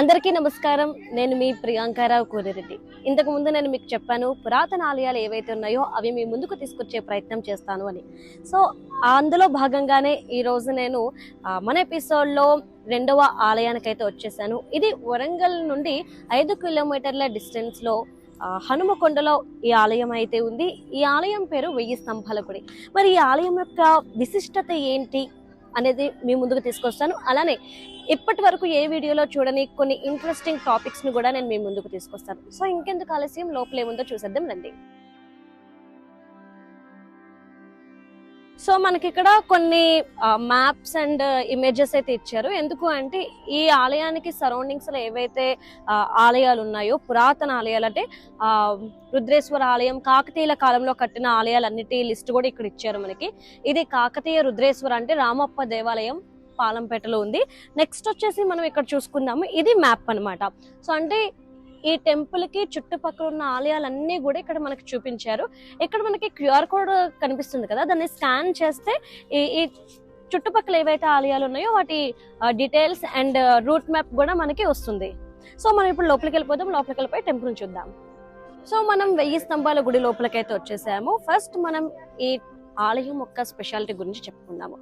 అందరికీ నమస్కారం. నేను మీ ప్రియాంకారావు కోరిరెడ్డి. ఇంతకు ముందు నేను మీకు చెప్పాను పురాతన ఆలయాలు ఏవైతే ఉన్నాయో అవి మీ ముందుకు తీసుకొచ్చే ప్రయత్నం చేస్తాను అని. సో అందులో భాగంగానే ఈరోజు నేను మన ఎపిసోడ్లో రెండవ ఆలయానికి అయితే వచ్చేసాను. ఇది వరంగల్ నుండి ఐదు కిలోమీటర్ల డిస్టెన్స్లో హనుమకొండలో ఈ ఆలయం అయితే ఉంది. ఈ ఆలయం పేరు వెయ్యి స్తంభాల గుడి. మరి ఈ ఆలయం యొక్క విశిష్టత ఏంటి? అనేది మీ ముందుకు తీసుకొస్తాను. అలానే ఇప్పటి వరకు ఏ వీడియోలో చూడని కొన్ని ఇంట్రెస్టింగ్ టాపిక్స్ని కూడా నేను మీ ముందుకు తీసుకొస్తాను. సో ఇంకెందుకు ఆలస్యం? లోపలేముందో చూసేద్దాం రండి. సో మనకి ఇక్కడ కొన్ని మ్యాప్స్ అండ్ ఇమేజెస్ అయితే ఇచ్చారు. ఎందుకు అంటే ఈ ఆలయానికి సరౌండింగ్స్లో ఏవైతే ఆలయాలు ఉన్నాయో పురాతన ఆలయాలు అంటే రుద్రేశ్వర ఆలయం కాకతీయుల కాలంలో కట్టిన ఆలయాలన్నిటి లిస్ట్ కూడా ఇక్కడ ఇచ్చారు మనకి. ఇది కాకతీయ రుద్రేశ్వర అంటే రామప్ప దేవాలయం పాలంపేటలో ఉంది. నెక్స్ట్ వచ్చేసి మనం ఇక్కడ చూసుకుందాము. ఇది మ్యాప్ అన్నమాట. సో అంటే ఈ టెంపుల్కి చుట్టుపక్కల ఉన్న ఆలయాలన్నీ కూడా ఇక్కడ మనకి చూపించారు. ఇక్కడ మనకి క్యూఆర్ కోడ్ కనిపిస్తుంది కదా దాన్ని స్కాన్ చేస్తే ఈ ఈ చుట్టుపక్కల ఏవైతే ఆలయాలు ఉన్నాయో వాటి డీటెయిల్స్ అండ్ రూట్ మ్యాప్ కూడా మనకి వస్తుంది. సో మనం ఇప్పుడు లోపలికి వెళ్ళిపోదాం లోపలికి వెళ్ళిపోయి టెంపుల్ చూద్దాం. సో మనం వెయ్యి స్తంభాల గుడి లోపలికైతే వచ్చేసాము. ఫస్ట్ మనం ఈ ఆలయం యొక్క స్పెషాలిటీ గురించి చెప్పుకుందాము.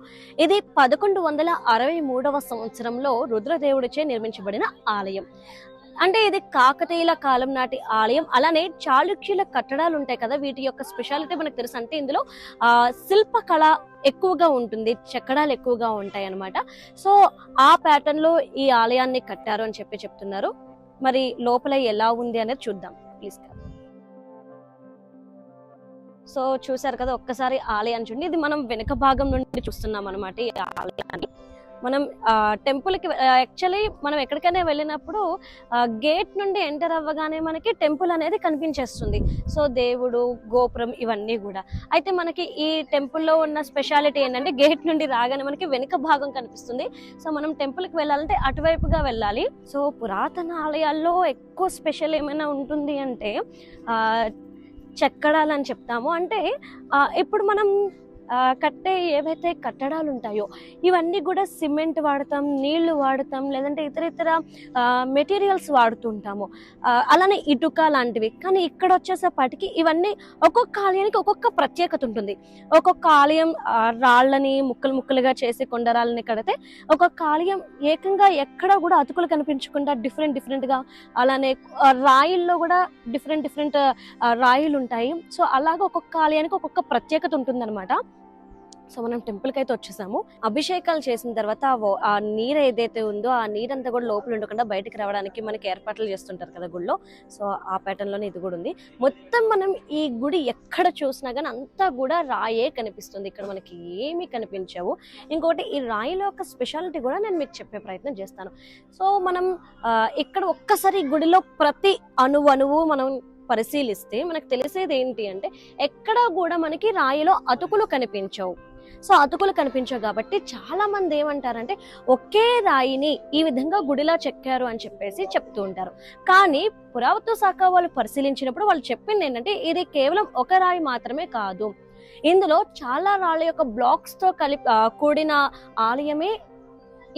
ఇది పదకొండు వందల అరవై మూడవ సంవత్సరంలో రుద్రదేవుడిచే నిర్మించబడిన ఆలయం. అంటే ఇది కాకతీయుల కాలం నాటి ఆలయం. అలానే చాళుక్యుల కట్టడాలు ఉంటాయి కదా వీటి యొక్క స్పెషాలిటీ మనకు తెలుసు. అంటే ఇందులో ఆ శిల్పకళ ఎక్కువగా ఉంటుంది చెక్కడాలు ఎక్కువగా ఉంటాయి అన్నమాట. సో ఆ ప్యాటర్న్లో ఈ ఆలయాన్ని కట్టారు అని చెప్పి చెప్తున్నారు. మరి లోపల ఎలా ఉంది అనేది చూద్దాం. ప్లీజ్ సో చూసారు కదా ఒక్కసారి ఆలయాన్ని చూడండి. ఇది మనం వెనుక భాగం నుండి చూస్తున్నాం అనమాట ఈ ఆలయాన్ని. మనం టెంపుల్కి యాక్చువల్లీ మనం ఎక్కడికైనా వెళ్ళినప్పుడు గేట్ నుండి ఎంటర్ అవ్వగానే మనకి టెంపుల్ అనేది కనిపించేస్తుంది. సో దేవుడు గోపురం ఇవన్నీ కూడా. అయితే మనకి ఈ టెంపుల్లో ఉన్న స్పెషాలిటీ ఏంటంటే గేట్ నుండి రాగానే మనకి వెనుక భాగం కనిపిస్తుంది. సో మనం టెంపుల్కి వెళ్ళాలంటే అటువైపుగా వెళ్ళాలి. సో పురాతన ఆలయాల్లో ఎక్కువ స్పెషల్ ఏమైనా ఉంటుంది అంటే చెక్కడాలని చెప్తాము. అంటే ఇప్పుడు మనం కట్టే ఏవైతే కట్టడాలు ఉంటాయో ఇవన్నీ కూడా సిమెంట్ వాడతాం నీళ్ళు వాడతాం లేదంటే ఇతర ఇతర మెటీరియల్స్ వాడుతుంటాము. అలానే ఇటుక లాంటివి. కానీ ఇక్కడ వచ్చేసేపటికి ఇవన్నీ ఒక్కొక్క ఆలయానికి ఒక్కొక్క ప్రత్యేకత ఉంటుంది. ఒక్కొక్క ఆలయం రాళ్ళని ముక్కలు ముక్కలుగా చేసి కొండరాళ్ళని కడితే ఒక్కొక్క ఆలయం ఏకంగా ఎక్కడ కూడా అతుకులు కనిపించకుండా డిఫరెంట్ డిఫరెంట్గా అలానే రాయిల్లో కూడా డిఫరెంట్ డిఫరెంట్ రాయిలు ఉంటాయి సో అలాగే ఒక్కొక్క ఆలయానికి ఒక్కొక్క ప్రత్యేకత ఉంటుందన్నమాట. సో మనం టెంపుల్కి అయితే వచ్చేసాము. అభిషేకాలు చేసిన తర్వాత ఆ నీరు ఏదైతే ఉందో ఆ నీరంతా కూడా లోపల ఉండకుండా బయటికి రావడానికి మనకి ఏర్పాట్లు చేస్తుంటారు కదా గుడిలో సో ఆ ప్యాటర్న్లోనే ఇది కూడా ఉంది. మొత్తం మనం ఈ గుడి ఎక్కడ చూసినా కానీ అంతా కూడా రాయే కనిపిస్తుంది. ఇక్కడ మనకి ఏమీ కనిపించవు. ఇంకోటి ఈ రాయిలో ఒక స్పెషాలిటీ కూడా నేను మీకు చెప్పే ప్రయత్నం చేస్తాను. సో మనం ఇక్కడ ఒక్కసారి గుడిలో ప్రతి అణువు అణువు మనం పరిశీలిస్తే మనకు తెలిసేది ఏంటి అంటే ఎక్కడ కూడా మనకి రాయిలో అతుకులు కనిపించవు. సో అతుకులు కనిపించవు కాబట్టి చాలా మంది ఏమంటారంటే ఒకే రాయిని ఈ విధంగా గుడిలా చెక్కారు అని చెప్పేసి చెప్తూ ఉంటారు. కానీ పురావత్తు శాఖ వాళ్ళు పరిశీలించినప్పుడు వాళ్ళు చెప్పింది ఏంటంటే ఇది కేవలం ఒక రాయి మాత్రమే కాదు. ఇందులో చాలా రాళ్ళ యొక్క బ్లాక్స్తో కలిపి కూడిన ఆలయమే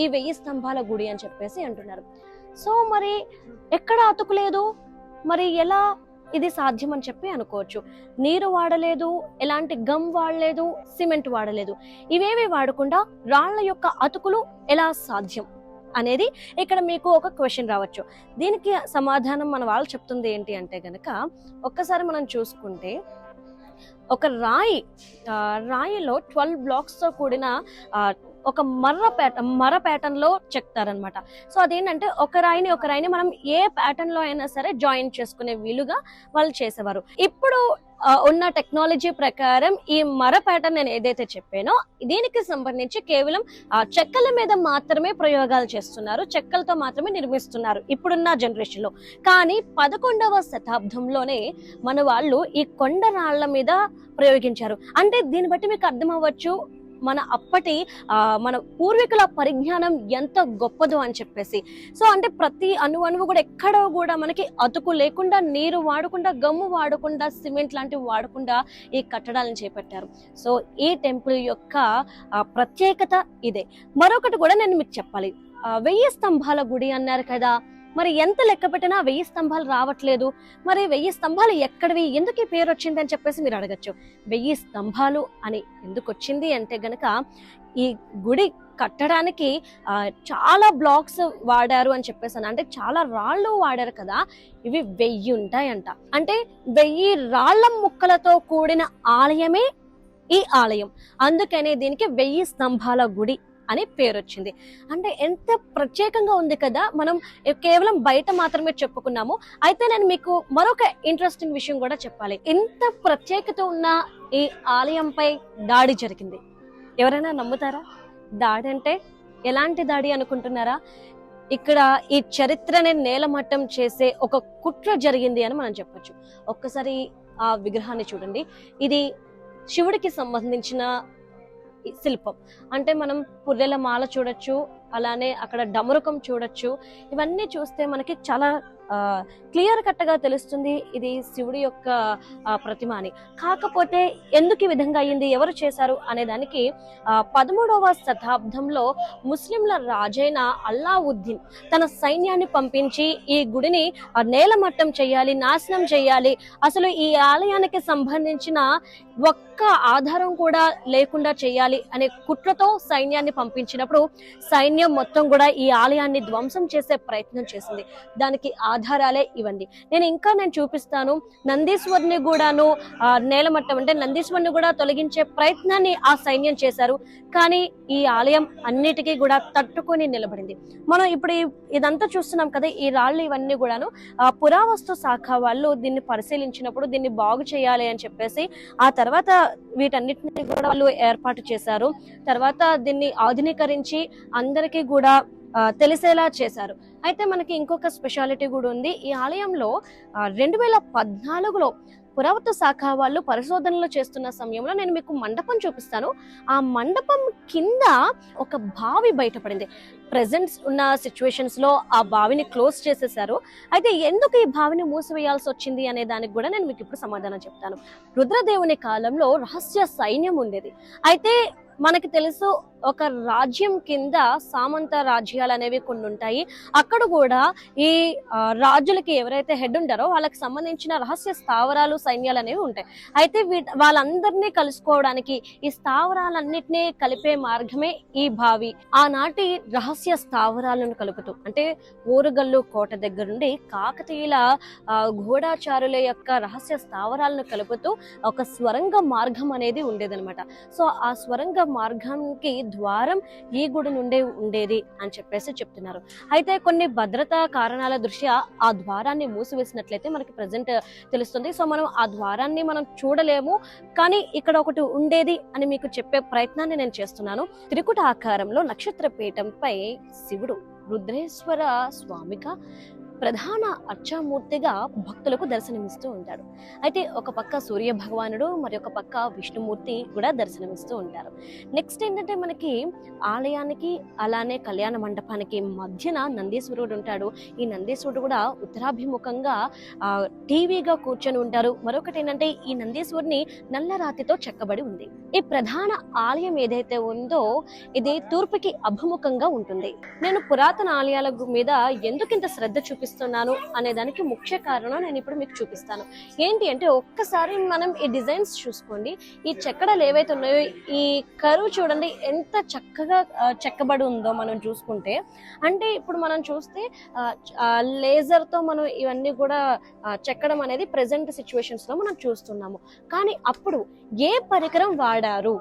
ఈ వెయ్యి స్తంభాల గుడి అని చెప్పేసి అంటున్నారు. సో మరి ఎక్కడ అతుకులేదు మరి ఎలా ఇది సాధ్యం అని చెప్పి అనుకోవచ్చు. నీరు వాడలేదు ఎలాంటి గమ్ వాడలేదు సిమెంట్ వాడలేదు. ఇవేవి వాడకుండా రాళ్ళ యొక్క అతుకులు ఎలా సాధ్యం అనేది ఇక్కడ మీకు ఒక క్వశ్చన్ రావచ్చు. దీనికి సమాధానం మన వాళ్ళు చెప్తుంది ఏంటి అంటే గనక ఒక్కసారి మనం చూసుకుంటే ఒక రాయి రాయిలో ట్వెల్వ్ బ్లాక్స్తో కూడిన ఒక మర్ర ప్యాటర్న్ మర ప్యాటర్న్లో చెక్తారనమాట సో అదేంటంటే ఒక రాయిని ఒక రాయిని మనం ఏ ప్యాటర్న్లో అయినా సరే జాయిన్ చేసుకునే వీలుగా వాళ్ళు చేసేవారు. ఇప్పుడు ఉన్న టెక్నాలజీ ప్రకారం ఈ మర ప్యాటర్న్ నేను ఏదైతే చెప్పానో దీనికి సంబంధించి కేవలం చెక్కల మీద మాత్రమే ప్రయోగాలు చేస్తున్నారు. చెక్కలతో మాత్రమే నిర్మిస్తున్నారు ఇప్పుడున్న జనరేషన్లో. కానీ పదకొండవ శతాబ్దంలోనే మన వాళ్ళు ఈ కొండ రాళ్ళ మీద ప్రయోగించారు. అంటే దీన్ని బట్టి మీకు అర్థం అవ్వచ్చు మన అప్పటి మన పూర్వీకుల పరిజ్ఞానం ఎంత గొప్పదో అని చెప్పేసి. సో అంటే ప్రతి అణు అణువు కూడా ఎక్కడ కూడా మనకి అతుకు లేకుండా నీరు వాడకుండా గమ్ము వాడకుండా సిమెంట్ లాంటివి వాడకుండా ఈ కట్టడాలను చేపట్టారు. సో ఈ టెంపుల్ యొక్క ప్రత్యేకత ఇదే. మరొకటి కూడా నేను మీకు చెప్పాలి. వెయ్యి స్తంభాల గుడి అన్నారు కదా. మరి ఎంత లెక్క పెట్టినా వెయ్యి స్తంభాలు రావట్లేదు. మరి వెయ్యి స్తంభాలు ఎక్కడివి? ఎందుకు ఈ పేరు వచ్చింది అని చెప్పేసి మీరు అడగచ్చు. వెయ్యి స్తంభాలు అని ఎందుకు వచ్చింది అంటే గనక ఈ గుడి కట్టడానికి చాలా బ్లాక్స్ వాడారు అని చెప్పేసాను అంటే చాలా రాళ్ళు వాడారు కదా. ఇవి వెయ్యి ఉంటాయంట. అంటే వెయ్యి రాళ్ళ ముక్కలతో కూడిన ఆలయమే ఈ ఆలయం. అందుకనే దీనికి వెయ్యి స్తంభాల గుడి అని పేరు వచ్చింది అంటే ఎంత ప్రత్యేకంగా ఉంది కదా మనం కేవలం బయట మాత్రమే చెప్పుకున్నాము. అయితే నేను మీకు మరొక ఇంట్రెస్టింగ్ విషయం కూడా చెప్పాలి. ఇంత ప్రత్యేకత ఉన్న ఈ ఆలయంపై దాడి జరిగింది. ఎవరైనా నమ్ముతారా? దాడి అంటే ఎలాంటి దాడి అనుకుంటున్నారా? ఇక్కడ ఈ చరిత్రని నేలమట్టం చేసే ఒక కుట్ర జరిగింది అని మనం చెప్పొచ్చు. ఒక్కసారి ఆ విగ్రహాన్ని చూడండి. ఇది శివుడికి సంబంధించిన శిల్పం. అంటే మనం పుల్లెల మాల చూడొచ్చు అలానే అక్కడ డమరుకం చూడొచ్చు. ఇవన్నీ చూస్తే మనకి చాలా క్లియర్ కట్గా తెలుస్తుంది ఇది శివుడి యొక్క ప్రతిమ అని. కాకపోతే ఎందుకు ఈ విధంగా అయ్యింది ఎవరు చేశారు అనే దానికి పదమూడవ శతాబ్దంలో ముస్లింల రాజైన అల్లావుద్దీన్ తన సైన్యాన్ని పంపించి ఈ గుడిని నేలమట్టం చేయాలి నాశనం చేయాలి. అసలు ఈ ఆలయానికి సంబంధించిన ఒక్క ఆధారం కూడా లేకుండా చేయాలి అనే కుట్రతో సైన్యాన్ని పంపించినప్పుడు సైన్యం మొత్తం కూడా ఈ ఆలయాన్ని ధ్వంసం చేసే ప్రయత్నం చేసింది. దానికి ఆధారాలే ఇవ్వండి. నేను ఇంకా నేను చూపిస్తాను. నందీశ్వరుని కూడాను నేలమట్టం అంటే నందీశ్వరుని కూడా తొలగించే ప్రయత్నాన్ని ఆ సైన్యం చేశారు. కానీ ఈ ఆలయం అన్నిటికీ కూడా తట్టుకొని నిలబడింది. మనం ఇప్పుడు ఇదంతా చూస్తున్నాం కదా ఈ రాళ్ళు ఇవన్నీ కూడాను ఆ, పురావస్తు శాఖ వాళ్ళు దీన్ని పరిశీలించినప్పుడు దీన్ని బాగు చేయాలి అని చెప్పేసి ఆ తర్వాత వీటన్నిటిని కూడా వాళ్ళు ఏర్పాటు చేశారు. తర్వాత దీన్ని ఆధునీకరించి అందరికీ కూడా తెలిసేలా చేశారు. అయితే మనకి ఇంకొక స్పెషాలిటీ కూడా ఉంది. ఈ ఆలయంలో రెండు వేల పద్నాలుగులో పురావస్తు శాఖ వాళ్ళు పరిశోధనలు చేస్తున్న సమయంలో నేను మీకు మండపం చూపిస్తాను. ఆ మండపం కింద ఒక బావి బయటపడింది. ప్రెసెంట్స్ ఉన్న సిచ్యువేషన్స్లో ఆ బావిని క్లోజ్ చేసేసారు అయితే ఎందుకు ఈ బావిని మూసివేయాల్సి వచ్చింది అనే దానికి కూడా నేను మీకు ఇప్పుడు సమాధానం చెప్తాను. రుద్రదేవుని కాలంలో రహస్య సైన్యం ఉండేది. అయితే మనకి తెలుసు ఒక రాజ్యం కింద సామంత రాజ్యాలు అనేవి కొన్ని ఉంటాయి. అక్కడ కూడా ఈ రాజులకి ఎవరైతే హెడ్ ఉంటారో వాళ్ళకి సంబంధించిన రహస్య స్థావరాలు సైన్యాలు అనేవి ఉంటాయి. అయితే వీ- వాళ్ళందరినీ కలుసుకోవడానికి ఈ స్థావరాలన్నిటినీ కలిపే మార్గమే ఈ బావి. ఆనాటి రహస్య స్థావరాలను కలుపుతూ అంటే ఊరుగల్లు కోట దగ్గర నుండి కాకతీయుల ఆ, గూఢాచారుల యొక్క రహస్య స్థావరాలను కలుపుతూ ఒక స్వరంగ మార్గం అనేది ఉండేదనమాట సో ఆ స్వరంగ మార్గానికి ద్వారం ఈ గుడి నుండే ఉండేది అని చెప్పేసి చెప్తున్నారు. అయితే కొన్ని భద్రతా కారణాల దృష్ట్యా ఆ ద్వారాన్ని మూసివేసినట్లయితే మనకి ప్రజెంట్ తెలుస్తుంది. సో మనం ఆ ద్వారాన్ని మనం చూడలేము. కానీ ఇక్కడ ఒకటి ఉండేది అని మీకు చెప్పే ప్రయత్నాన్ని నేను చేస్తున్నాను. త్రికుట ఆకారంలో నక్షత్ర పీఠంపై శివుడు రుద్రేశ్వర స్వామిగా ప్రధాన అర్చామూర్తిగా భక్తులకు దర్శనమిస్తూ ఉంటాడు అయితే ఒక పక్క సూర్య భగవానుడు మరి ఒక పక్క విష్ణుమూర్తి కూడా దర్శనమిస్తూ ఉంటారు. నెక్స్ట్ ఏంటంటే మనకి ఆలయానికి అలానే కళ్యాణ మండపానికి మధ్యన నందీశ్వరుడు ఉంటాడు. ఈ నందీశ్వరుడు కూడా ఉత్తరాభిముఖంగా టీవీగా కూర్చొని ఉంటారు. మరొకటి ఏంటంటే ఈ నందీశ్వరుని నల్ల రాతితో చెక్కబడి ఉంది. ఈ ప్రధాన ఆలయం ఏదైతే ఉందో ఇది తూర్పుకి అభిముఖంగా ఉంటుంది. నేను పురాతన ఆలయాల మీద ఎందుకు ఇంత శ్రద్ధ చూపిస్తున్నాను అనే దానికి ముఖ్య కారణం నేను ఇప్పుడు మీకు చూపిస్తాను. ఏంటి అంటే ఒక్కసారి మనం ఈ డిజైన్స్ చూసుకోండి. ఈ చెక్కడలు ఏవైతే ఉన్నాయో ఈ కరువు చూడండి ఎంత చక్కగా చెక్కబడి ఉందో మనం చూసుకుంటే. అంటే ఇప్పుడు మనం చూస్తే లేజర్తో మనం ఇవన్నీ కూడా చెక్కడం అనేది ప్రెసెంట్ సిచ్యువేషన్స్లో మనం చూస్తున్నాము. కానీ అప్పుడు ఏ పరికరం వాడారు?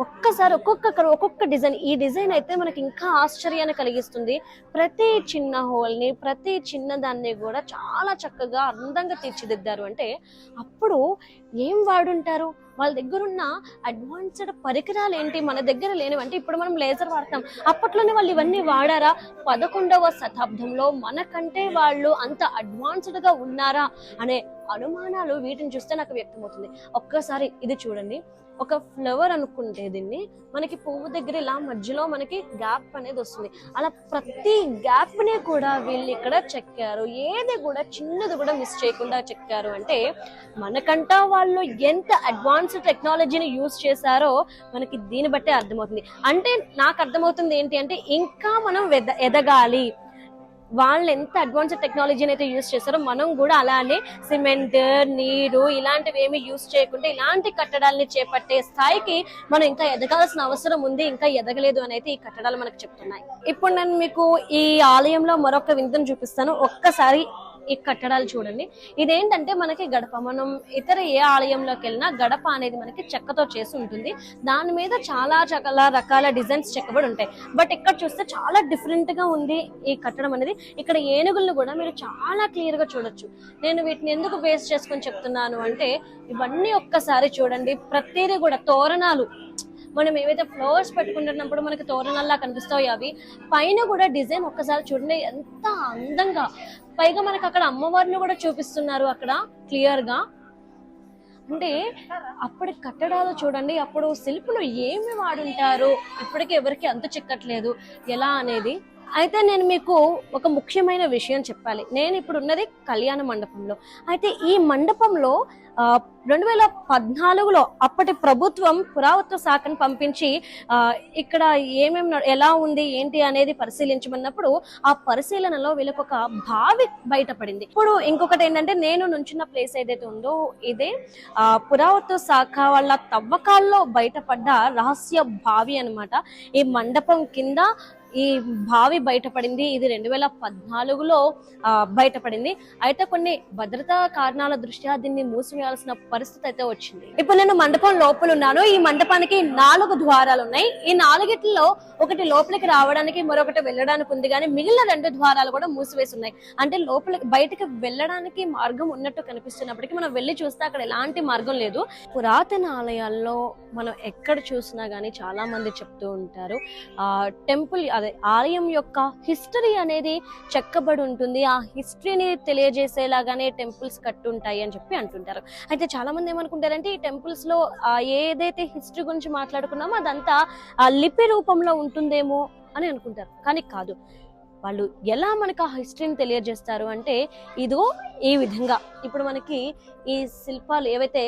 ఒక్కసారి ఒక్కొక్కరు ఒక్కొక్క డిజైన్. ఈ డిజైన్ అయితే మనకి ఇంకా ఆశ్చర్యాన్ని కలిగిస్తుంది. ప్రతి చిన్న హోల్ని ప్రతి చిన్న దాన్ని కూడా చాలా చక్కగా అందంగా తీర్చిదిద్దారు. అంటే అప్పుడు ఏం వాడుంటారు? వాళ్ళ దగ్గర ఉన్న అడ్వాన్స్డ్ పరికరాలు ఏంటి మన దగ్గర లేనివంటే ఇప్పుడు మనం లేజర్ వాడతాం. అప్పట్లోనే వాళ్ళు ఇవన్నీ వాడారా? పదకొండవ శతాబ్దంలో మనకంటే వాళ్ళు అంత అడ్వాన్స్డ్గా ఉన్నారా? అనే అనుమానాలు వీటిని చూస్తే నాకు వ్యక్తమవుతుంది. ఒక్కసారి ఇది చూడండి. ఒక ఫ్లవర్ అనుకుంటే దీన్ని మనకి పువ్వు దగ్గర ఇలా మధ్యలో మనకి గ్యాప్ అనేది వస్తుంది. అలా ప్రతి గ్యాప్ని కూడా వీళ్ళు ఇక్కడ చెక్కారు ఏది కూడా చిన్నది కూడా మిస్ చేయకుండా చెక్కారు అంటే మనకంటా వాళ్ళు ఎంత అడ్వాన్స్డ్ టెక్నాలజీని యూజ్ చేశారో మనకి దీన్ని బట్టే అర్థమవుతుంది. అంటే నాకు అర్థమవుతుంది ఏంటి అంటే ఇంకా మనం ఎదగాలి. వాళ్ళు ఎంత అడ్వాన్స్డ్ టెక్నాలజీని అయితే యూస్ చేస్తారో మనం కూడా అలానే సిమెంట్ నీరు ఇలాంటివి ఏమి యూస్ చేయకుండా ఇలాంటి కట్టడాలని చేపట్టే స్థాయికి మనం ఇంకా ఎదగాల్సిన అవసరం ఉంది ఇంకా ఎదగలేదు అని అయితే ఈ కట్టడాలు మనకు చెప్తున్నాయి. ఇప్పుడు నేను మీకు ఈ ఆలయంలో మరొక వింతను చూపిస్తాను. ఒక్కసారి ఈ కట్టడాలు చూడండి. ఇదేంటంటే మనకి గడప. మనం ఇతర ఏ ఆలయంలోకి వెళ్ళినా గడప అనేది మనకి చెక్కతో చేసి ఉంటుంది. దాని మీద చాలా చాలా రకాల డిజైన్స్ చెక్కబడి ఉంటాయి. బట్ ఇక్కడ చూస్తే చాలా డిఫరెంట్గా ఉంది ఈ కట్టడం అనేది. ఇక్కడ ఏనుగులను కూడా మీరు చాలా క్లియర్గా చూడొచ్చు. నేను వీటిని ఎందుకు బేస్ చేసుకొని చెప్తున్నాను అంటే ఇవన్నీ ఒక్కసారి చూడండి. ప్రతిదీ కూడా తోరణాలు. మనం ఏవైతే ఫ్లవర్స్ పెట్టుకుంటున్నప్పుడు మనకి తోరణాల్లా కనిపిస్తాయి అవి పైన కూడా డిజైన్ ఒక్కసారి చూడండి ఎంత అందంగా. పైగా మనకి అక్కడ అమ్మవారిని కూడా చూపిస్తున్నారు అక్కడ క్లియర్గా. అంటే అప్పటి కట్టడాలు చూడండి అప్పుడు శిల్పులు ఏమి వాడుంటారు? ఇప్పటికీ ఎవరికి అంత చిక్కట్లేదు. ఎలా అనేది అయితే నేను మీకు ఒక ముఖ్యమైన విషయం చెప్పాలి. నేను ఇప్పుడు ఉన్నది కళ్యాణ మండపంలో. అయితే ఈ మండపంలో రెండు వేల పద్నాలుగులో అప్పటి ప్రభుత్వం పురావత్వ శాఖను పంపించి ఇక్కడ ఏమేమి ఎలా ఉంది ఏంటి అనేది పరిశీలించమన్నప్పుడు ఆ పరిశీలనలో వీళ్ళకి ఒక బావి బయటపడింది. ఇప్పుడు ఇంకొకటి ఏంటంటే నేను నుంచిన ప్లేస్ ఏదైతే ఉందో ఇదే పురావత్వ శాఖ వాళ్ళ తవ్వకాల్లో బయటపడ్డ రహస్య బావి అన్నమాట. ఈ మండపం కింద ఈ బావి బయటపడింది. ఇది రెండు వేల పద్నాలుగులో బయటపడింది. అయితే కొన్ని భద్రతా కారణాల దృష్ట్యా దీన్ని మూసివేయాల్సిన పరిస్థితి అయితే వచ్చింది. ఇప్పుడు నేను మండపం లోపల ఉన్నాను. ఈ మండపానికి నాలుగు ద్వారాలు ఉన్నాయి ఈ నాలుగిట్లో ఒకటి లోపలికి రావడానికి మరొకటి వెళ్ళడానికి ఉంది. కానీ మిగిలిన రెండు ద్వారాలు కూడా మూసివేసి ఉన్నాయి అంటే లోపలికి బయటకు వెళ్ళడానికి మార్గం ఉన్నట్టు కనిపిస్తున్నప్పటికీ మనం వెళ్ళి చూస్తే అక్కడ ఎలాంటి మార్గం లేదు. పురాతన ఆలయాల్లో మనం ఎక్కడ చూసినా గానీ చాలా మంది చెప్తూ ఉంటారు ఆ టెంపుల్ అదే ఆలయం యొక్క హిస్టరీ అనేది చెక్కబడి ఉంటుంది. ఆ హిస్టరీని తెలియజేసేలాగానే టెంపుల్స్ కట్టుంటాయి అని చెప్పి అంటుంటారు. అయితే చాలా మంది ఏమనుకుంటారంటే ఈ టెంపుల్స్లో ఏదైతే హిస్టరీ గురించి మాట్లాడుకున్నామో అదంతా ఆ లిపి రూపంలో ఉంటుందేమో అని అనుకుంటారు. కానీ కాదు. వాళ్ళు ఎలా మనకు ఆ హిస్టరీని తెలియజేస్తారు అంటే ఇదో ఈ విధంగా. ఇప్పుడు మనకి ఈ శిల్పాలు ఏవైతే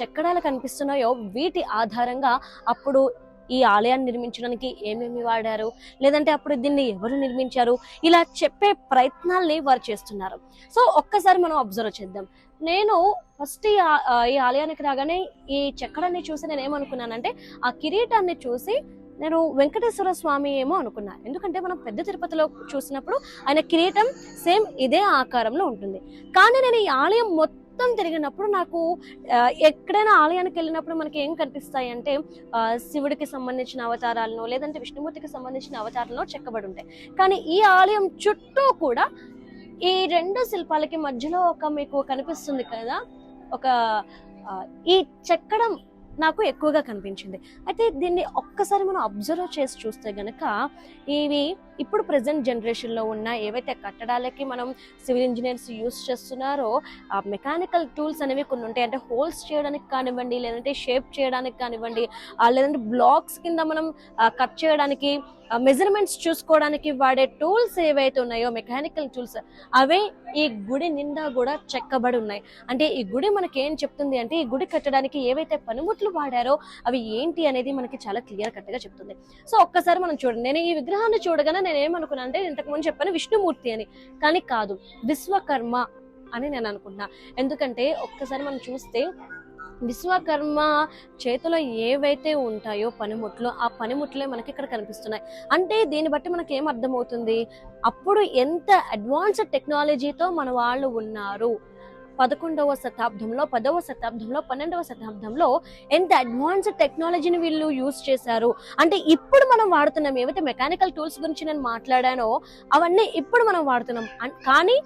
చెక్కడాలు కనిపిస్తున్నాయో వీటి ఆధారంగా అప్పుడు ఈ ఆలయాన్ని నిర్మించడానికి ఏమేమి వాడారు? లేదంటే అప్పుడు దీన్ని ఎవరు నిర్మించారు? ఇలా చెప్పే ప్రయత్నాల్ని వారు చేస్తున్నారు. సో ఒక్కసారి మనం అబ్జర్వ్ చేద్దాం. నేను ఫస్ట్ ఈ ఈ ఆలయానికి రాగానే ఈ చెక్కడాన్ని చూసి నేను ఏమనుకున్నానంటే ఆ కిరీటాన్ని చూసి నేను వెంకటేశ్వర స్వామి ఏమో అనుకున్నా. ఎందుకంటే మనం పెద్ద తిరుపతిలో చూసినప్పుడు ఆయన కిరీటం సేమ్ ఇదే ఆకారంలో ఉంటుంది. కానీ నేను ఈ ఆలయం మొత్తం మొత్తం తిరిగినప్పుడు నాకు ఎక్కడైనా ఆలయానికి వెళ్ళినప్పుడు మనకి ఏం కనిపిస్తాయి అంటే శివుడికి సంబంధించిన అవతారాలను లేదంటే విష్ణుమూర్తికి సంబంధించిన అవతారాలను చెక్కబడి ఉంటాయి. కానీ ఈ ఆలయం చుట్టూ కూడా ఈ రెండు శిల్పాలకి మధ్యలో ఒక మీకు కనిపిస్తుంది కదా ఒక ఈ చెక్కడం నాకు ఎక్కువగా కనిపించింది. అయితే దీన్ని ఒక్కసారి మనం అబ్జర్వ్ చేసి చూస్తే గనక ఇవి ఇప్పుడు ప్రజెంట్ జనరేషన్లో ఉన్న ఏవైతే కట్టడాలకి మనం సివిల్ ఇంజనీర్స్ యూస్ చేస్తున్నారో ఆ మెకానికల్ టూల్స్ అనేవి కొన్ని ఉంటాయి. అంటే హోల్స్ చేయడానికి కానివ్వండి లేదంటే షేప్ చేయడానికి కానివ్వండి లేదంటే బ్లాక్స్ కింద మనం కట్ చేయడానికి మెజర్మెంట్స్ చూసుకోవడానికి వాడే టూల్స్ ఏవైతే ఉన్నాయో మెకానికల్ టూల్స్ అవే ఈ గుడి నిండా కూడా చెక్కబడి ఉన్నాయి. అంటే ఈ గుడి మనకి ఏం చెప్తుంది అంటే ఈ గుడి కట్టడానికి ఏవైతే పనిముట్లు వాడారో అవి ఏంటి అనేది మనకి చాలా క్లియర్ కట్గా చెప్తుంది. సో ఒక్కసారి మనం చూడండి. నేను ఈ విగ్రహాన్ని చూడగానే నేను ఏమనుకున్నా అంటే ఇంతకుముందు చెప్పాను విష్ణుమూర్తి అని. కానీ కాదు విశ్వకర్మ అని నేను అనుకున్నా. ఎందుకంటే ఒక్కసారి మనం చూస్తే విశ్వకర్మ చేతిలో ఏవైతే ఉంటాయో పనిముట్లు ఆ పనిముట్లే మనకి ఇక్కడ కనిపిస్తున్నాయి. అంటే దీన్ని బట్టి మనకి ఏం అర్థమవుతుంది? అప్పుడు ఎంత అడ్వాన్స్డ్ టెక్నాలజీతో మన వాళ్ళు ఉన్నారు. పదకొండవ శతాబ్దంలో పదవ శతాబ్దంలో పన్నెండవ శతాబ్దంలో ఎంత అడ్వాన్స్డ్ టెక్నాలజీని వీళ్ళు యూజ్ చేశారు? అంటే ఇప్పుడు మనం వాడుతున్నాం ఏవైతే మెకానికల్ టూల్స్ గురించి నేను మాట్లాడానో అవన్నీ ఇప్పుడు మనం వాడుతున్నాం. కానీ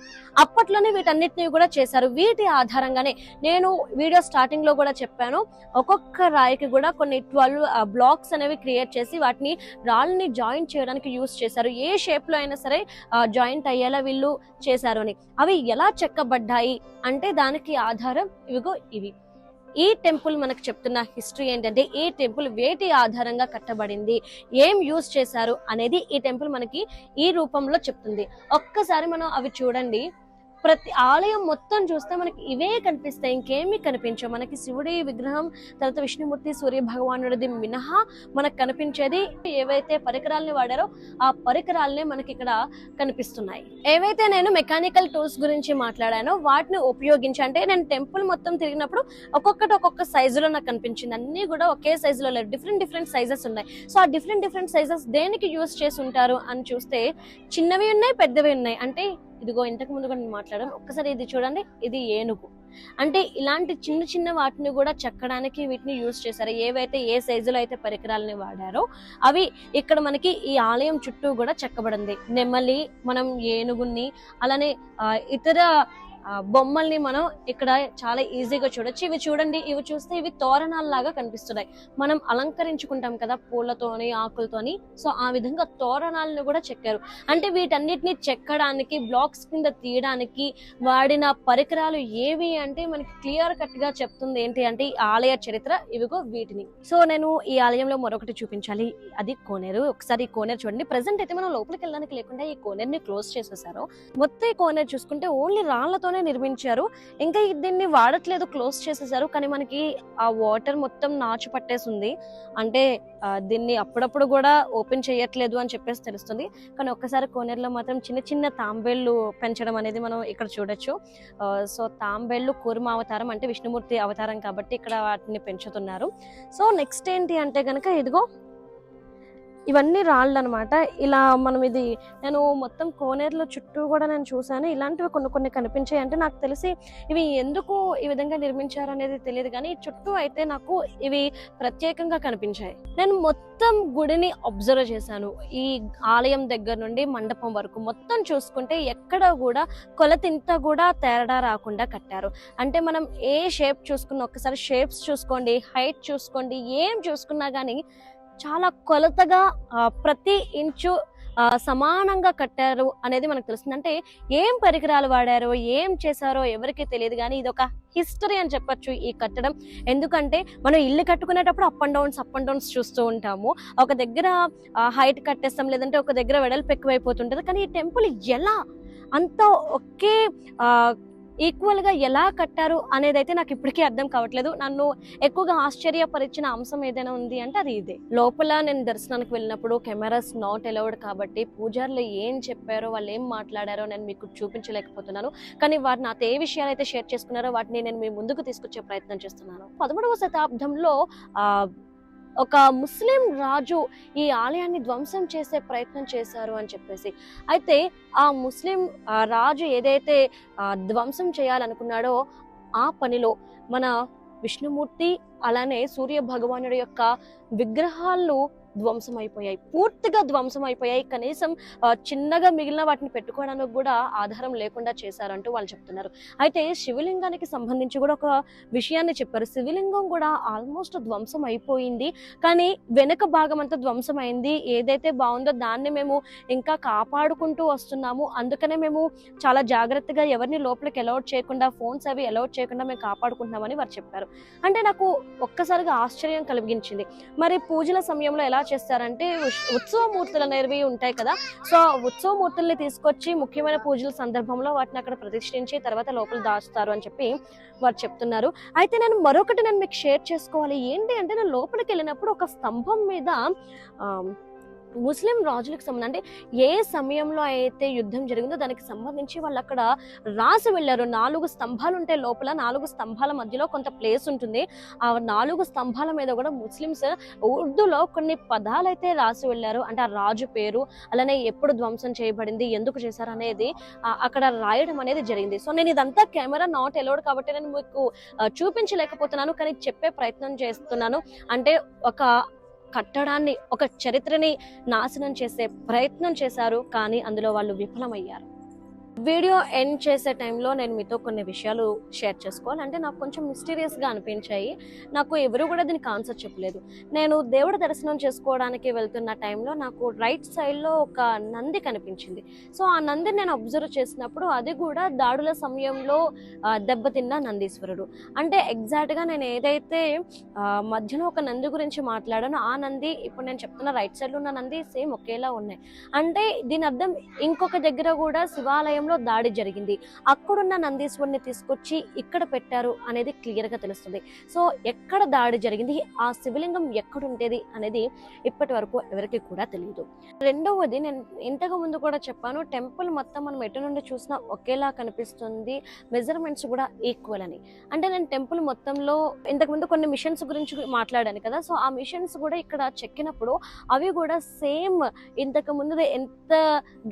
అప్పట్లోనే వీటన్నిటిని కూడా చేశారు. వీటి ఆధారంగానే నేను వీడియో స్టార్టింగ్లో కూడా చెప్పాను. ఒక్కొక్క రాయికి కూడా కొన్ని ట్వెల్వ్ బ్లాక్స్ అనేవి క్రియేట్ చేసి వాటిని రాళ్ళని జాయింట్ చేయడానికి యూస్ చేశారు. ఏ షేప్లో అయినా సరే జాయింట్ అయ్యేలా వీళ్ళు చేశారు అని. అవి ఎలా చెక్కబడ్డాయి? అంటే దానికి ఆధారం ఇవిగో ఇవి. ఈ టెంపుల్ మనకు చెప్తున్న హిస్టరీ ఏంటంటే ఈ టెంపుల్ వేటి ఆధారంగా కట్టబడింది ఏం యూస్ చేశారు అనేది ఈ టెంపుల్ మనకి ఈ రూపంలో చెప్తుంది. ఒక్కసారి మనం అవి చూడండి. ప్రతి ఆలయం మొత్తం చూస్తే మనకి ఇవే కనిపిస్తాయి. ఇంకేమీ కనిపించవు. మనకి శివుడి విగ్రహం తర్వాత విష్ణుమూర్తి సూర్య భగవానుడిది మినహా మనకు కనిపించేది. ఏవైతే పరికరాలని వాడారో ఆ పరికరాలనే మనకి ఇక్కడ కనిపిస్తున్నాయి. ఏవైతే నేను మెకానికల్ టూల్స్ గురించి మాట్లాడానో వాటిని ఉపయోగించి అంటే నేను టెంపుల్ మొత్తం తిరిగినప్పుడు ఒక్కొక్కటి ఒక్కొక్క సైజులో నాకు కనిపించింది. అన్ని కూడా ఒకే సైజులో లేవు. డిఫరెంట్ డిఫరెంట్ సైజెస్ ఉన్నాయి. సో ఆ డిఫరెంట్ డిఫరెంట్ సైజెస్ దేనికి యూస్ చేసి ఉంటారు అని చూస్తే చిన్నవి ఉన్నాయి పెద్దవి ఉన్నాయి. అంటే ఇదిగో ఇంతకు ముందు కూడా నేను మాట్లాడాను ఒక్కసారి ఇది చూడండి ఇది ఏనుగు. అంటే ఇలాంటి చిన్న చిన్న వాటిని కూడా చెక్కడానికి వీటిని యూజ్ చేశారు. ఏవైతే ఏ సైజులో అయితే పరికరాలని వాడారో అవి ఇక్కడ మనకి ఈ ఆలయం చుట్టూ కూడా చెక్కబడింది. నెమలి మనం ఏనుగుని అలానే ఇతర బొమ్మల్ని మనం ఇక్కడ చాలా ఈజీగా చూడొచ్చు. ఇవి చూడండి ఇవి చూస్తే ఇవి తోరణాల్లాగా కనిపిస్తున్నాయి. మనం అలంకరించుకుంటాం కదా పూలతోని ఆకులతోని. సో ఆ విధంగా తోరణాలను కూడా చెక్కారు. అంటే వీటన్నిటిని చెక్కడానికి బ్లాక్స్ కింద తీయడానికి వాడిన పరికరాలు ఏవి అంటే మనకి క్లియర్ కట్గా చెప్తుంది ఏంటి అంటే ఈ ఆలయ చరిత్ర ఇవిగో వీటిని. సో నేను ఈ ఆలయంలో మరొకటి చూపించాలి. అది కోనేరు. ఒకసారి ఈ కోనేరు చూడండి. ప్రెసెంట్ అయితే మనం లోపలికి వెళ్ళడానికి లేకుండా ఈ కోనేరుని క్లోజ్ చేసేసారు. మొత్తం ఈ కోనేరు చూసుకుంటే ఓన్లీ తోనే నిర్మించారు. ఇంకా దీన్ని వాడట్లేదు క్లోజ్ చేసేసారు. కానీ మనకి ఆ వాటర్ మొత్తం నాచు పట్టేసింది. అంటే దీన్ని అప్పుడప్పుడు కూడా ఓపెన్ చేయట్లేదు అని చెప్పేసి తెలుస్తుంది. కానీ ఒక్కసారి కోనేరులో మాత్రం చిన్న చిన్న తాంబేళ్ళు పెంచడం అనేది మనం ఇక్కడ చూడొచ్చు. సో తాంబేళ్ళు కూర్మ అవతారం అంటే విష్ణుమూర్తి అవతారం కాబట్టి ఇక్కడ వాటిని పెంచుతున్నారు. సో నెక్స్ట్ ఏంటి అంటే కనుక ఇదిగో ఇవన్నీ రాళ్ళు అనమాట ఇలా మనం ఇది నేను మొత్తం కోనేరులో చుట్టూ కూడా నేను చూశాను. ఇలాంటివి కొన్ని కొన్ని కనిపించాయి. అంటే నాకు తెలిసి ఇవి ఎందుకు ఈ విధంగా నిర్మించారు అనేది తెలియదు కానీ చుట్టూ అయితే నాకు ఇవి ప్రత్యేకంగా కనిపించాయి. నేను మొత్తం గుడిని అబ్జర్వ్ చేశాను. ఈ ఆలయం దగ్గర నుండి మండపం వరకు మొత్తం చూసుకుంటే ఎక్కడ కూడా కొలతింత కూడా తేడా రాకుండా కట్టారు. అంటే మనం ఏ షేప్ చూసుకున్న ఒక్కసారి షేప్స్ చూసుకోండి హైట్ చూసుకోండి ఏం చూసుకున్నా కానీ చాలా కొలతగా ప్రతి ఇంచు సమానంగా కట్టారు అనేది మనకు తెలుస్తుంది. అంటే ఏం పరికరాలు వాడారో ఏం చేశారో ఎవరికి తెలియదు కానీ ఇది ఒక హిస్టరీ అని చెప్పొచ్చు ఈ కట్టడం. ఎందుకంటే మనం ఇల్లు కట్టుకునేటప్పుడు up and downs up and downs చూస్తూ ఉంటాము. ఒక దగ్గర హైట్ కట్టేస్తాం లేదంటే ఒక దగ్గర వెడల్పు ఎక్కువైపోతుంటుంది. కానీ ఈ టెంపుల్ ఎలా అంత ఒకే ఈక్వల్గా ఎలా కట్టారు అనేది అయితే నాకు ఇప్పటికీ అర్థం కావట్లేదు. నన్ను ఎక్కువగా ఆశ్చర్యపరిచిన అంశం ఏదైనా ఉంది అంటే అది ఇదే. లోపల నేను దర్శనానికి వెళ్ళినప్పుడు కెమెరాస్ నాట్ అలౌడ్ కాబట్టి పూజారులు ఏం చెప్పారో వాళ్ళు ఏం మాట్లాడారో నేను మీకు చూపించలేకపోతున్నాను. కానీ వారు నాతో ఏ విషయాలు అయితే షేర్ చేసుకున్నారో వాటిని నేను మీ ముందుకు తీసుకొచ్చే ప్రయత్నం చేస్తున్నాను. పదమూడవ శతాబ్దంలో ఒక ముస్లిం రాజు ఈ ఆలయాన్ని ధ్వంసం చేసే ప్రయత్నం చేశారు అని చెప్పేసి. అయితే ఆ ముస్లిం ఆ, రాజు ఏదైతే ధ్వంసం చేయాలనుకున్నాడో ఆ పనిలో మన విష్ణుమూర్తి అలానే సూర్య భగవానుడి యొక్క విగ్రహాలు ధ్వంసం అయిపోయాయి పూర్తిగా ధ్వంసం అయిపోయాయి కనీసం చిన్నగా మిగిలిన వాటిని పెట్టుకోవడానికి కూడా ఆధారం లేకుండా చేశారంటూ వాళ్ళు చెప్తున్నారు. అయితే శివలింగానికి సంబంధించి కూడా ఒక విషయాన్ని చెప్పారు. శివలింగం కూడా ఆల్మోస్ట్ ధ్వంసం అయిపోయింది కానీ వెనుక భాగం అంతా ధ్వంసం అయింది ఏదైతే బాగుందో దాన్ని మేము ఇంకా కాపాడుకుంటూ వస్తున్నాము. అందుకనే మేము చాలా జాగ్రత్తగా ఎవరిని లోపలికి అలౌట్ చేయకుండా ఫోన్స్ అవి అలౌట్ చేయకుండా మేము కాపాడుకుంటున్నామని వారు చెప్పారు. అంటే నాకు ఒక్కసారిగా ఆశ్చర్యం కలిగించింది. మరి పూజల సమయంలో ఎలా చేస్తారంటే ఉష్- ఉత్సవమూర్తులు అనేవి ఉంటాయి కదా. సో ఉత్సవమూర్తుల్ని తీసుకొచ్చి ముఖ్యమైన పూజల సందర్భంలో వాటిని అక్కడ ప్రతిష్ఠించి తర్వాత లోపల దాచుతారు అని చెప్పి వారు చెప్తున్నారు. అయితే నేను మరొకటి నేను మీకు షేర్ చేసుకోవాలి. ఏంటి అంటే నేను లోపలికి వెళ్ళినప్పుడు ఒక స్తంభం మీద ముస్లిం రాజులకు సంబంధం అంటే ఏ సమయంలో అయితే యుద్ధం జరిగిందో దానికి సంబంధించి వాళ్ళు అక్కడ రాసి వెళ్ళారు. నాలుగు స్తంభాలు ఉంటాయి లోపల నాలుగు స్తంభాల మధ్యలో కొంత ప్లేస్ ఉంటుంది. ఆ నాలుగు స్తంభాల మీద కూడా ముస్లిమ్స్ ఉర్దూలో కొన్ని పదాలు అయితే రాసి వెళ్ళారు. అంటే ఆ రాజు పేరు అలానే ఎప్పుడు ధ్వంసం చేయబడింది ఎందుకు చేశారు అనేది అక్కడ రాయడం అనేది జరిగింది. సో నేను ఇదంతా కెమెరా నాట్ ఎలౌడ్ కాబట్టి నేను మీకు చూపించలేకపోతున్నాను కానీ చెప్పే ప్రయత్నం చేస్తున్నాను. అంటే ఒక కట్టడాన్ని ఒక చరిత్రని నాశనం చేసే ప్రయత్నం చేశారు. కానీ అందులో వాళ్ళు విఫలమయ్యారు. వీడియో ఎండ్ చేసే టైంలో నేను మీతో కొన్ని విషయాలు షేర్ చేసుకోవాలి. అంటే నాకు కొంచెం మిస్టీరియస్గా అనిపించాయి. నాకు ఎవరు కూడా దీనికి ఆన్సర్ చెప్పలేదు. నేను దేవుడి దర్శనం చేసుకోవడానికి వెళ్తున్న టైంలో నాకు రైట్ సైడ్లో ఒక నంది కనిపించింది. సో ఆ నందిని నేను అబ్జర్వ్ చేసినప్పుడు అది కూడా దాడుల సమయంలో దెబ్బతిన్న నందీశ్వరుడు. అంటే ఎగ్జాక్ట్గా నేను ఏదైతే మధ్యలో ఒక నంది గురించి మాట్లాడానో ఆ నంది ఇప్పుడు నేను చెప్తున్న రైట్ సైడ్లో ఉన్న నంది సేమ్ ఒకేలా ఉన్నాయి. అంటే దీని అర్థం ఇంకొక దగ్గర కూడా శివాలయం శివాలయంలో దాడి జరిగింది. అక్కడున్న నందీశ్వరుని తీసుకొచ్చి ఇక్కడ పెట్టారు అనేది క్లియర్గా తెలుస్తుంది. సో ఎక్కడ దాడి జరిగింది? ఆ శివలింగం ఎక్కడుండేది? అనేది ఇప్పటి వరకు ఎవరికి కూడా తెలియదు రెండవది నేను ఇంతకు ముందు కూడా చెప్పాను టెంపుల్ మొత్తం మనం ఎటు నుండి చూసినా ఒకేలా కనిపిస్తుంది. మెజర్మెంట్స్ కూడా ఈక్వల్ అని. అంటే నేను టెంపుల్ మొత్తంలో ఇంతకు ముందు కొన్ని మిషన్స్ గురించి మాట్లాడాను కదా సో ఆ మిషన్స్ కూడా ఇక్కడ చెక్కినప్పుడు అవి కూడా సేమ్ ఇంతకు ముందు ఎంత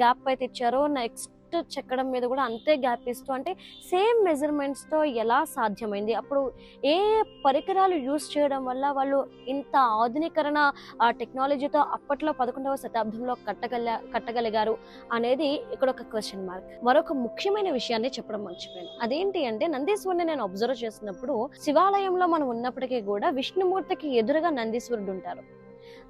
గ్యాప్ అయితే ఇచ్చారో నెక్స్ట్ చెక్కడం మీద కూడా అంతే గ్యాప్ ఇస్తూ అంటే సేమ్ మెజర్మెంట్స్తో ఎలా సాధ్యమైంది? అప్పుడు ఏ పరికరాలు యూస్ చేయడం వల్ల వాళ్ళు ఇంత ఆధునీకరణ ఆ టెక్నాలజీతో అప్పట్లో పదకొండవ శతాబ్దంలో కట్టగల కట్టగలిగారు అనేది ఇక్కడ ఒక క్వశ్చన్ మార్క్. మరొక ముఖ్యమైన విషయాన్ని చెప్పడం మర్చిపోయాను. అదేంటి అంటే నందీశ్వరుని నేను అబ్జర్వ్ చేసినప్పుడు శివాలయంలో మనం ఉన్నప్పటికీ కూడా విష్ణుమూర్తికి ఎదురుగా నందీశ్వరుడు ఉంటారు.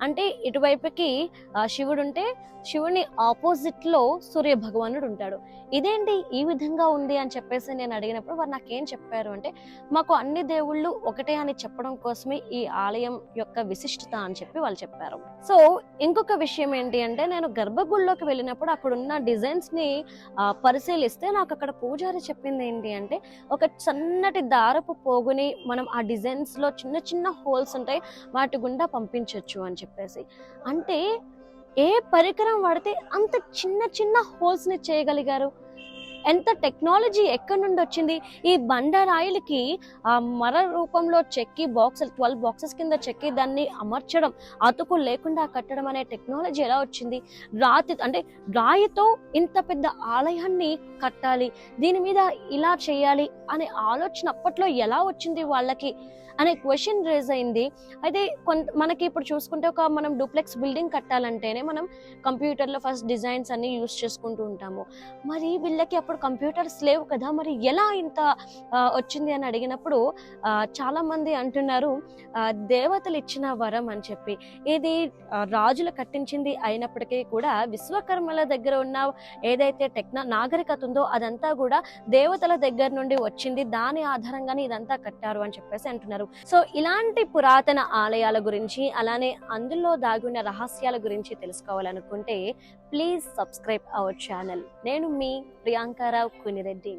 అంటే ఇటువైపుకి శివుడు ఉంటే శివుని ఆపోజిట్లో సూర్య భగవానుడు ఉంటాడు ఇదేంటి ఈ విధంగా ఉంది అని చెప్పేసి నేను అడిగినప్పుడు వారు నాకేం చెప్పారు అంటే మాకు అన్ని దేవుళ్ళు ఒకటే అని చెప్పడం కోసమే ఈ ఆలయం యొక్క విశిష్టత అని చెప్పి వాళ్ళు చెప్పారు. సో ఇంకొక విషయం ఏంటి అంటే నేను గర్భగుడిలోకి వెళ్ళినప్పుడు అక్కడ ఉన్న డిజైన్స్ని పరిశీలిస్తే నాకు అక్కడ పూజారి చెప్పింది ఏంటి అంటే ఒక సన్నటి దారపు పోగుని మనం ఆ డిజైన్స్లో చిన్న చిన్న హోల్స్ ఉంటాయి వాటి గుండా పంపించవచ్చు అని చెప్పి. చెప్పేసి. అంటే ఏ పరికరం వాడితే అంత చిన్న చిన్న హోల్స్ని చేయగలిగారు? ఎంత టెక్నాలజీ ఎక్కడి నుండి వచ్చింది? ఈ బండరాయిలకి ఆ మర రూపంలో చెక్కి బాక్స్ ట్వెల్వ్ బాక్సెస్ కింద చెక్కి దాన్ని అమర్చడం అతుకు లేకుండా కట్టడం అనే టెక్నాలజీ ఎలా వచ్చింది? రాతి అంటే రాయితో ఇంత పెద్ద ఆలయాన్ని కట్టాలి దీని మీద ఇలా చేయాలి అనే ఆలోచన అప్పట్లో ఎలా వచ్చింది వాళ్ళకి? అనే క్వశ్చన్ రేజ్ అయింది. అయితే కొంత మనకి ఇప్పుడు చూసుకుంటే ఒక మనం డూప్లెక్స్ బిల్డింగ్ కట్టాలంటేనే మనం కంప్యూటర్లో ఫస్ట్ డిజైన్స్ అన్ని యూస్ చేసుకుంటూ ఉంటాము. మరి వీళ్ళకి అప్పుడు కంప్యూటర్స్ లేవు కదా మరి ఎలా ఇంత వచ్చింది అని అడిగినప్పుడు చాలామంది చాలా మంది అంటున్నారు దేవతలు ఇచ్చిన వరం అని చెప్పి. ఇది రాజులు కట్టించింది అయినప్పటికీ కూడా విశ్వకర్మల దగ్గర ఉన్న ఏదైతే టెక్నా నాగరికత ఉందో అదంతా కూడా దేవతల దగ్గర నుండి వచ్చింది. దాని ఆధారంగానే ఇదంతా కట్టారు అని చెప్పేసి అంటున్నారు. సో ఇలాంటి పురాతన ఆలయాల గురించి అలానే అందులో దాగున్న రహస్యాల గురించి తెలుసుకోవాలనుకుంటే ప్లీజ్ సబ్స్క్రైబ్ అవర్ ఛానల్ నేను మీ ప్రియాంకారావు కునిరెడ్డి.